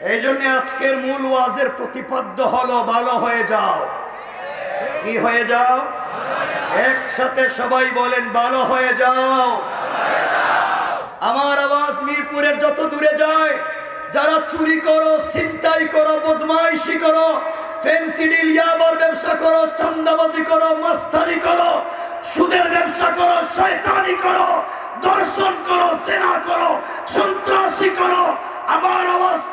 এই জন্য আজকের মূল ওয়াজের প্রতিপাদ্য হলো, ভালো হয়ে যাও। কি হয়ে যাও? একসাথে সবাই বলেন, ভালো হয়ে যাও। আমার আওয়াজ মিরপুরের যত দূরে যায়, যারা চুরি করো, ছিনতাই করো, বদমাইশি করো ফেন্সিডিল ইয়াবার ব্যবসা করো, চান্দাবাজি করো, মাস্তানি করো, সুদের ব্যবসা করো, শয়তানি করো, দর্শন করো, সেনা করো, সন্ত্রাসী করো আমার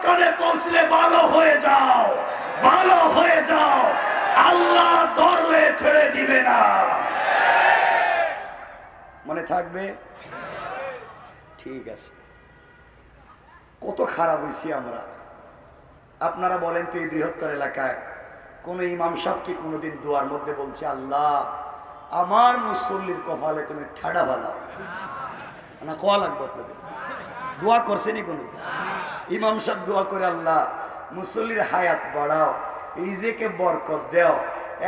কানে পৌঁছলে ভালো হয়ে যাও, ভালো হয়ে যাও। আল্লাহ ধরলে ছেড়ে দিবে না। মনে থাকবে? ঠিক আছে। কত খারাপ হয়েছি আমরা। আপনারা বলেন তো এই বৃহত্তর এলাকায় কোন ইমাম সাহেব কি কোনোদিন দুয়ার মধ্যে বলছে, আল্লাহ, আমার মুসল্লির কপালে তুমি ঠাডা বানাও। না, কোয়া লাগবে আপনাদের? দোয়া করছেনি কোনোদিন? ইমাম সাহেব দোয়া করে, আল্লাহ, মুসল্লির হায়াত বাড়াও, রিজেকে বরকত দেও।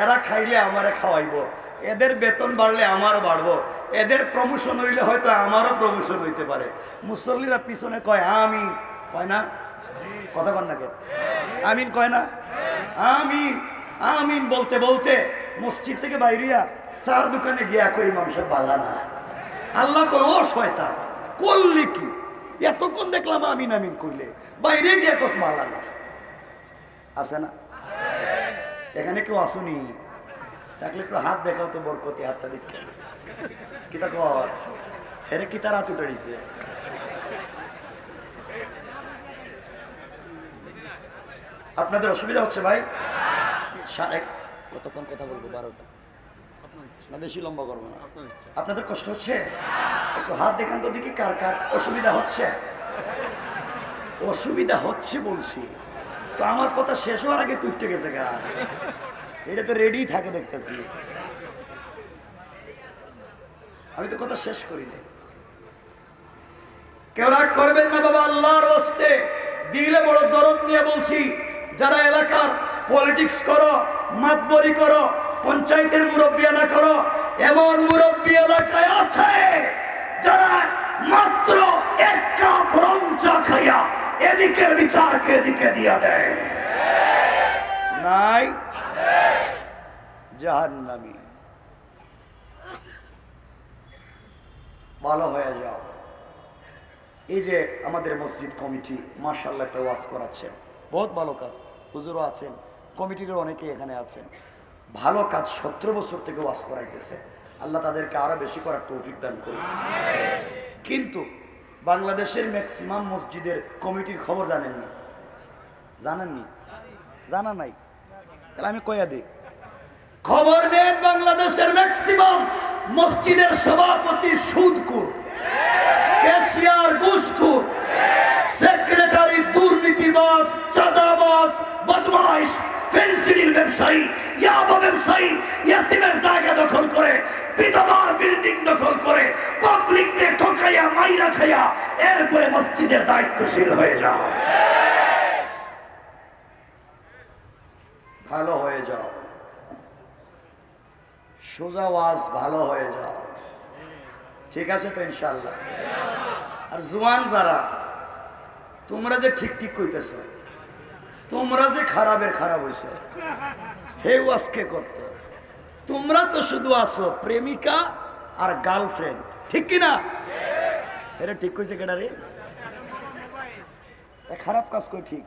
এরা খাইলে আমারে খাওয়াইব, এদের বেতন বাড়লে আমারও বাড়বো, এদের প্রমোশন হইলে হয়তো আমারও প্রমোশন হইতে পারে। মুসল্লিরা পিছনে কয়, আমিন। কয় না? কথা কন না কেন? আমিন কয় না? আমিন আমিন বলতে বলতে মসজিদ থেকে বাইরিয়া সার দোকানে গিয়া কই ইমাম বালা না। আল্লাহ কয়, ও শয়তান, করলি কি? এতক্ষণ দেখলাম আমিন আমিন কইলে। বাইরে গিয়া কস বালা না আছে না? এখানে কেউ আসুনি। দেখলে একটু হাত দেখাও তো বরকতি, হাতটা দেখে কিতা কর? হেরে কি তার হাত উঠে আপনাদের অসুবিধা হচ্ছে ভাই? সাড়ে কতক্ষণ কথা বলব? বারোটা। না বেশি লম্বা করব না। আপনাদের কষ্ট হচ্ছে? একটু হাত দেখান তো দেখি কার কার অসুবিধা হচ্ছে। অসুবিধা হচ্ছে বলছি। তো আমার কথা শেষ হওয়ার আগে তুইটে গেছে গা। এটা তো রেডি থাকে দেখতেছি। আমি তো কথা শেষ করি নাই। কেউ রাগ করবেন না বাবা আল্লাহর হস্তে দিলে বড় দরদ নিয়ে বলছি যারা এলাকার পলিটিক্স করো মাতবরি করো পঞ্চায়েতের মুরব্বিয়ানা করো। এমন মুরব্বী এলাকায় আছে যারা মাত্র এক কাপ রং চা খাইয়া এদিকের বিচারকে এদিকে দিয়া দেয়। নাই? জাহান্নামী। ভালো হয়ে যাও। এই যে আমাদের মসজিদ কমিটি মার্শাল্লাহ ওয়াজ করাচ্ছেন। বহুত ভালো কাজ। হুজুরও আছেন, কমিটিরও অনেকে এখানে আছেন। ভালো কাজ সতেরো বছর থেকে ওয়াজ করাইতেছে। আল্লাহ তাদেরকে আরও বেশি করার তৌফিক দান করুন। কিন্তু বাংলাদেশের ম্যাক্সিমাম মসজিদের কমিটির খবর জানেন না জানেননি? জানা নাই? তাহলে আমি কয়া দিই। খবর নেন বাংলাদেশের ম্যাক্সিমাম মসজিদের সভাপতি সুদকুর, ক্যাশিয়ার ঘুষখোর সেক্রেটারি দুর্নীতিবাস চাঁদাবাস বদমাইশ ফেন্সিডিল ব্যবসায়ী, ইয়াবা ব্যবসায়ী, ইয়াতিমের জায়গা দখল করে, বিধবার বিল্ডিং দখল করে পাবলিক রে ঠকাইয়া, মাইরা খাইয়া, এরপরে মসজিদের দায়িত্বশীল হয়ে যাও। ভালো হয়ে যাও। সোজা ওয়াজ ভালো হয়ে যাও। ঠিক আছে তো ইনশাল্লাহ আর জোয়ান যারা, তোমরা যে ঠিক ঠিক কইতেছ তোমরা যে খারাপের খারাপ হইছ, হে ওয়াজকে করতো। তোমরা তো শুধু আসো, প্রেমিকা আর গার্লফ্রেন্ড, ঠিক কিনা এটা ঠিক কইছে কেডা রে? খারাপ কাজ কই ঠিক?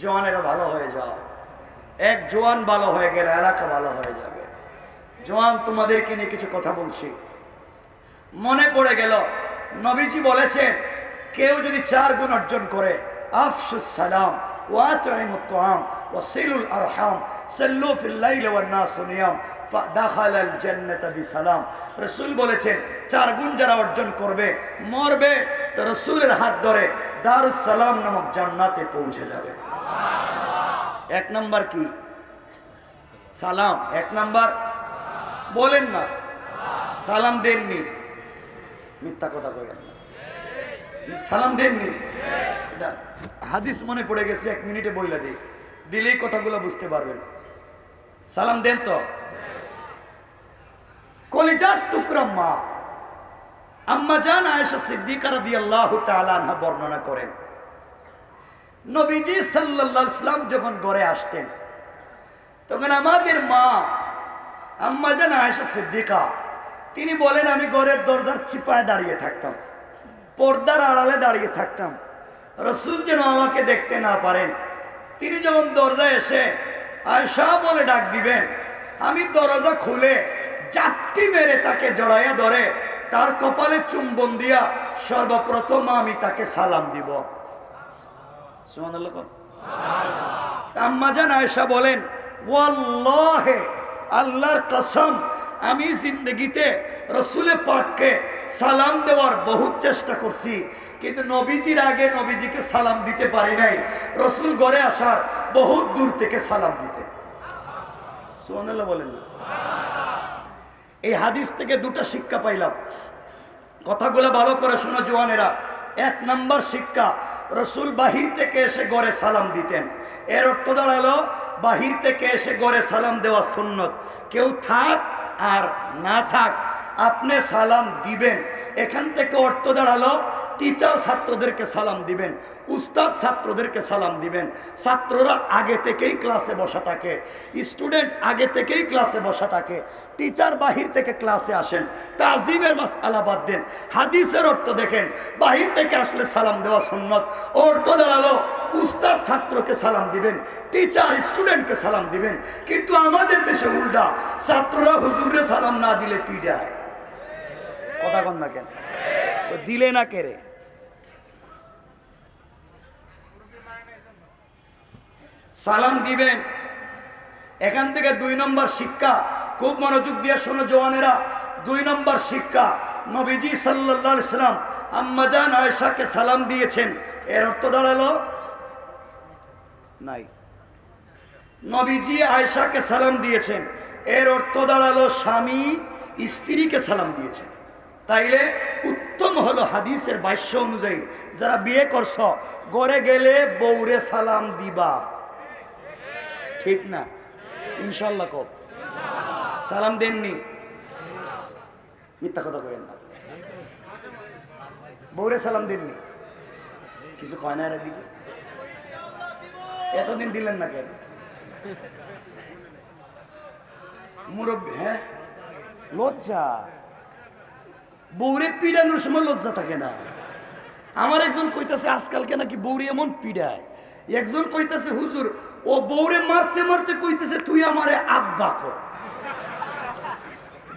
জোয়ানেরা ভালো হয়ে যাও। এক জোয়ান ভালো হয়ে গেলে এলাকা ভালো হয়ে যাবে। জোয়ান, তোমাদেরকে নিয়ে কিছু কথা বলছি। মনে পড়ে গেল, নবীজি বলেছেন, কেউ যদি চার গুণ অর্জন করে আফসুস সালাম ওয়াসিলুল আরহাম, সাল্লু ফিল লাইল ওয়ান নাস নিয়াম ফাদাখালাল জান্নাতা বিসালাম। রাসূল বলেছেন, চার গুণ যারা অর্জন করবে, মরবে, তো রাসূলের হাত ধরে দারুস সালাম নামক জান্নাতে পৌঁছে যাবে। এক নাম্বার কি? সালাম। এক নাম্বার? বলেন না। সালাম দেননি। মিথ্যা কথা কইেন না সালাম দেননি? এটা হাদিস মনে পড়ে গেছে, এক মিনিটে বইলা দিই। দিলেই কথাগুলো বুঝতে পারবেন। সালাম দেন তো। কলিজার টুকরা মা আম্মা জান আয়েশা সিদ্দিকা রাদিয়াল্লাহু তাআলা আনহা বর্ণনা করেন, নবীজি সাল্লাল্লাহু আলাইহি সাল্লাম যখন ঘরে আসতেন, তখন আমাদের মা আম্মা জান আয়েশা সিদ্দিকা, তিনি বলেন, আমি ঘরের দরজার চিপায় দাঁড়িয়ে থাকতাম, পর্দার আড়ালে দাঁড়িয়ে থাকতাম। রসুল যেন আমাকে দেখতে না পারেন। তিনি যখন দরজায় এসে আয়সা বলে ডাক দিবেন, আমি দরজা খুলে চারটি মেরে তাকে জড়াইয়া ধরে, তার কপালে চুম্বন দিয়া সর্বপ্রথম আমি তাকে সালাম দিব। আয়েশা বলেন, ওয়াল্লাহে, আল্লাহর কসম আমি জিন্দগিতে রসুলে পাককে সালাম দেওয়ার বহুত চেষ্টা করছি, কিন্তু নবীজির আগে নবীজিকে সালাম দিতে পারি নাই। রসুল ঘরে আসার বহুত দূর থেকে সালাম দিতে। সুবহানাল্লাহ বলেন এই হাদিস থেকে দুটা শিক্ষা পাইলাম। কথাগুলো ভালো করে শোনো জোয়ানেরা। এক নম্বর শিক্ষা, রসুল বাহির থেকে এসে গড়ে সালাম দিতেন। এর অর্থ দাঁড়াল, বাহির থেকে এসে গড়ে সালাম দেওয়া সুন্নত। কেউ থাক আর না থাক আপনি সালাম দিবেন। এখান থেকে অর্থ দাঁড়াল টিচার ছাত্রদেরকে সালাম দিবেন। উস্তাদ ছাত্রদেরকে সালাম দিবেন। ছাত্ররা আগে থেকেই ক্লাসে বসা থাকে। স্টুডেন্ট আগে থেকেই ক্লাসে বসা থাকে। টিচার বাহির থেকে ক্লাসে আসেন। তাজিমের মাস আলাবাদ দেন। হাদিসের অর্থ দেখেন, বাহির থেকে আসলে সালাম দেওয়া সুন্নত। অর্থ দাঁড়াল, উস্তাদ ছাত্রকে সালাম দিবেন, টিচার স্টুডেন্টকে সালাম দিবেন। কিন্তু আমাদের দেশে উল্টা, ছাত্ররা হুজুরে সালাম না দিলে পিড়ায়। কথা কন না কেন? দিলে না কেরে সালাম দিবেন। এখান থেকে দুই নম্বর শিক্ষা, খুব মনোযোগ দিয়ে শোনো জওয়ানেরা। দুই নম্বর শিক্ষা, নবীজি সাল্লাহ সাল্লাম আম্মাজান আয়েশাকে সালাম দিয়েছেন। এর অর্থ দাঁড়াল? নাই। নবীজি আয়েশাকে সালাম দিয়েছেন। এর অর্থ দাঁড়াল, স্বামী স্ত্রীকে সালাম দিয়েছেন। তাইলে উত্তম হলো হাদিসের ভাষ্য অনুযায়ী, যারা বিয়ে করছ গড়ে গেলে বৌরে সালাম দিবা। ঠিক না? ইনশাল্লাহ কব সালাম দেননি? মিথ্যা কথা কবেন না। বৌরে সালাম দেননি? কিছু কয় না এর দিকে এতদিন দিলেন না কেন? মুরব্বী হ্যাঁ? লজ্জা। বৌরে পিড়ানোর সময় লজ্জা থাকে না। আমার একজন কইতাছে, আজকালকে নাকি বৌরি এমন পিড়ায়। একজন কইতাছে, হুজুর, ও বউরে মারতে মারতে কইতেছে, তুই আমারে আব্বা কর।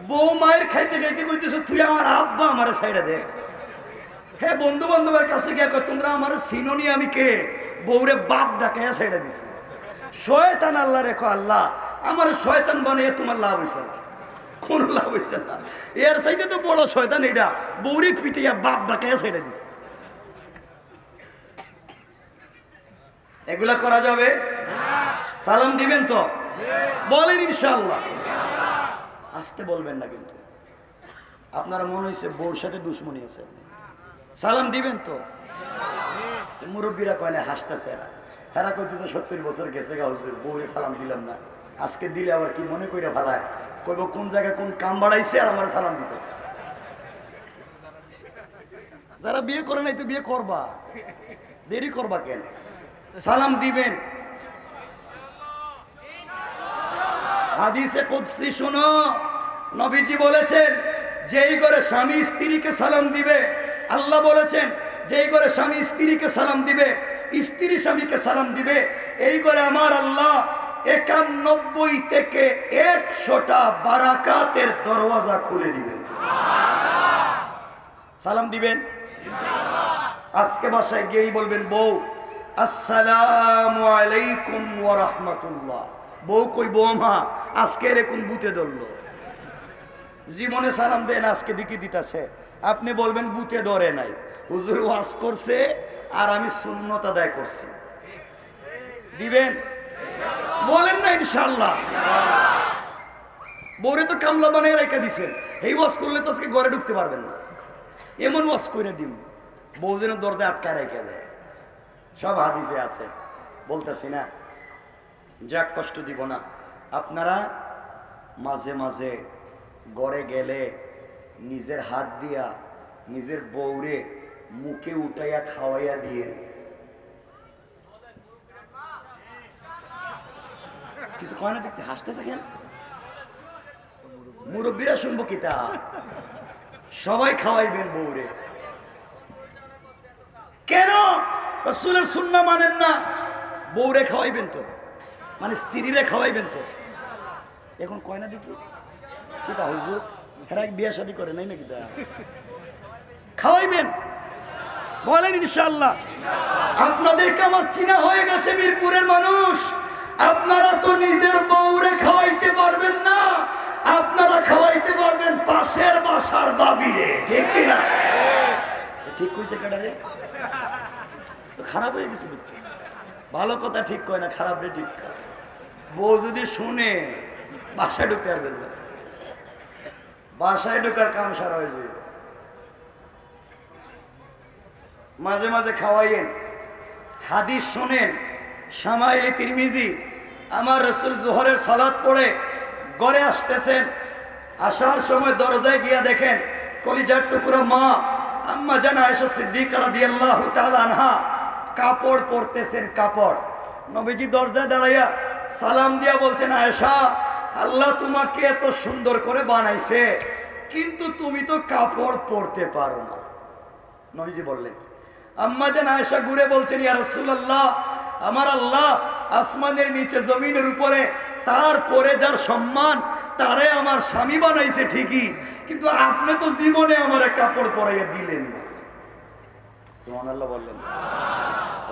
বউ মায়ের খাইতে খাইতে কইতেছে, তুই আমার আব্বা, আমারে সাইডে দে। হ্যাঁ বন্ধু বান্ধবের কাছে গিয়ে তোমরা আমার সিনোনি, আমি কে? বউরে বাপ ডাকাইয়া সাইডে দিছে। শয়তান আল্লাহ রেখো আল্লাহ, আমার শয়তান বানিয়ে তোমার লাভ হয়েছে না। কোন লাভ হয়েছে না। এর সাইডে তো বড় শয়তান এটা বৌরি পিটিয়া বাপ ডাকাইয়া সাইডে দিছে। এগুলা করা যাবে? সালাম দিবেন তো? বলেন ইনশাল্লাহ আসতে বলবেন না কিন্তু। আপনার মনে হয়েছে বউর সাথে দুশ্মনী আছে। সালাম দিবেন তো? মুরব্বীরা কয় না, হাসতেছে এরা। এরা কইতেছে, সত্তর বছর গেছে গা হুজুর, বউরে সালাম দিলাম না। আজকে দিলে আবার কি মনে কইরা ভালায়? কইব, কোন জায়গায় কোন কাম বাড়াইছে আর আমার সালাম দিতেছে? যারা বিয়ে করে নাই তো বিয়ে করবা। দেরি করবা কেন? সালাম দিবেন। হাদিসে কুদসি শোনো, নবীজি বলেছেন, যেই করে স্বামী স্ত্রীকে সালাম দিবে, আল্লাহ বলেছেন, যেই করে স্বামী স্ত্রীকে সালাম দিবে, স্ত্রী স্বামীকে সালাম দিবে, এই করে আমার আল্লাহ একানব্বই থেকে একশোটা বারাকাতের দরওয়াজা খুলে দিবেন। সালাম দিবেন? আজকে বাসায় গিয়েই বলবেন, বউ আসসালামু আলাইকুম ওয়া রাহমাতুল্লাহ। বউ কই, বৌমা, আজকে এরকম বুতে ধরলো? জীবনে সালাম দেন, আজকে দিকে দিতাছে। আপনি বলবেন বুতে ধরে নাই। হুজুর ওয়াজ করছে আর আমি শূন্যত আদায় করছি। দিবেন? বলেন না ইনশাল্লাহ বউরে তো কামলা বানিয়ে রেখে দিছেন। এই ওয়াজ করলে তো আজকে ঘরে ঢুকতে পারবেন না। এমন ওয়াজ করে দিন বউ যেন দরজা আটকায় রেখে দেয়। সব হাদিসে আছে। বলতেছি না যাক কষ্ট দিব না। আপনারা মাঝে মাঝে গড়ে গেলে নিজের হাত দিয়া নিজের বউরে মুখে উঠাইয়া খাওয়াইয়া দিয়ে কিছু কয় না দেখতে হাসতেছে কেন? মুরব্বীরা শুনব কিতা সবাই খাওয়াইবেন বউরে কেন রসুলের সুন্না মানেন না বউরে খাওয়াইবেন তো মানে স্ত্রীরে খাওয়াইবেন তো। এখন কয় না দেখি? সেটা হুজুর? হেরা বিয়া শাদি করে নাই নাকি তা? খাওয়াইবেন। বলেন ইনশাল্লাহ আপনাদেরকে আমার চিনা হয়ে গেছে মিরপুরের মানুষ। আপনারা তো নিজের বউরে খাওয়াইতে পারবেন না। আপনারা খাওয়াইতে পারবেন পাশের বাসার বাবিরে, ঠিক কিনা? ঠিক কইছে কেডারে? খারাপ হয়ে গেছে দেখছি। ভালো কথা ঠিক কয় না, খারাপ রে ঠিক। কয় বউ যদি শুনে, বাসায় ঢুকতে পারবেন না। বাসায় ঢোকার কাম সারা হয়ে যাবে। মাঝে মাঝে খাওয়াইয়েন, হাদিস শোনেন সামাইলি তিরমিজি, আমার রসুল জোহরের সালাদ পড়ে গড়ে আসতেছেন, আসার সময় দরজায় গিয়া দেখেন, কলিজার টুকরো মা, আম্মা জানা এসে সিদ্দিকারা দিয়ে আল্লাহ তালা আনহা কাপড় পরতেছেন কাপড়। নবীজি দরজায় দাঁড়াইয়া সালাম দিয়া বলছেন, আয়েশা, আল্লাহ তোমাকে এত সুন্দর করে বানাইছে, কিন্তু তুমি তো কাপড় পরতে পারো না। নবীজি বললেন, আম্মা যেন আয়েশা ঘুরে বলছেন, ইয়া রাসূলুল্লাহ, আমার আল্লাহ আসমানের নিচে জমিনের উপরে তারপরে যার সম্মান, তারে আমার স্বামী বানাইছে ঠিকই, কিন্তু আপনি তো জীবনে আমার কাপড় পরাইয়া দিলেন না। সুবহানাল্লাহ বললেন।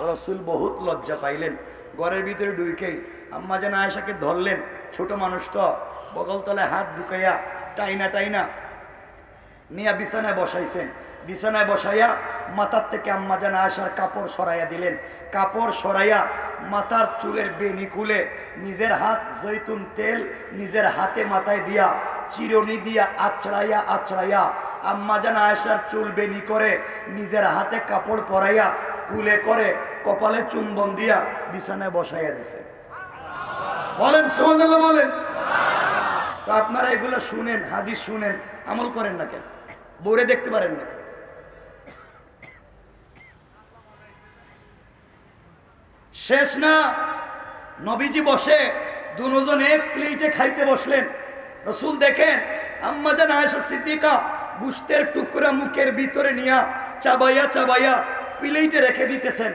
রসুল বহুত লজ্জা পাইলেন। ঘরের ভিতরে ডুইকেই আম্মা যেন আয়েশাকে ধরলেন, ছোট মানুষ তো বগল তলায় হাত ঢুকাইয়া টাইনা টাইনা নিয়া বিছানায় বসাইছেন। বিছানায় বসাইয়া মাথার থেকে আম্মা জান আয়সার কাপড় সরাইয়া দিলেন। কাপড় সরাইয়া মাথার চুলের বেনি খুলে নিজের হাত জৈতুন তেল নিজের হাতে মাথায় দিয়া চিরনি দিয়া আছড়াইয়া আছড়াইয়া আম্মা জান আয়সার চুল বেনি করে নিজের হাতে কাপড় পরাইয়া কুলে করে কপালে চুম্বন দিয়া বিছানায় বসাইয়া দিছেন বলেন, সুবহানাল্লাহ বলেন। তো আপনারা এগুলো শুনেন, হাদিস শুনেন, আমল করেন না কেন? বউরে দেখতে পারেন না? শেষ না? নবীজি বসে দুজন এক প্লেটে খাইতে বসলেন। রসুল দেখেন, আম্মা জান আয়েশা সিদ্দিকা গুস্তের টুকরা মুখের ভিতরে নিয়া চাবাইয়া চাবাইয়া প্লেটে রেখে দিতেছেন।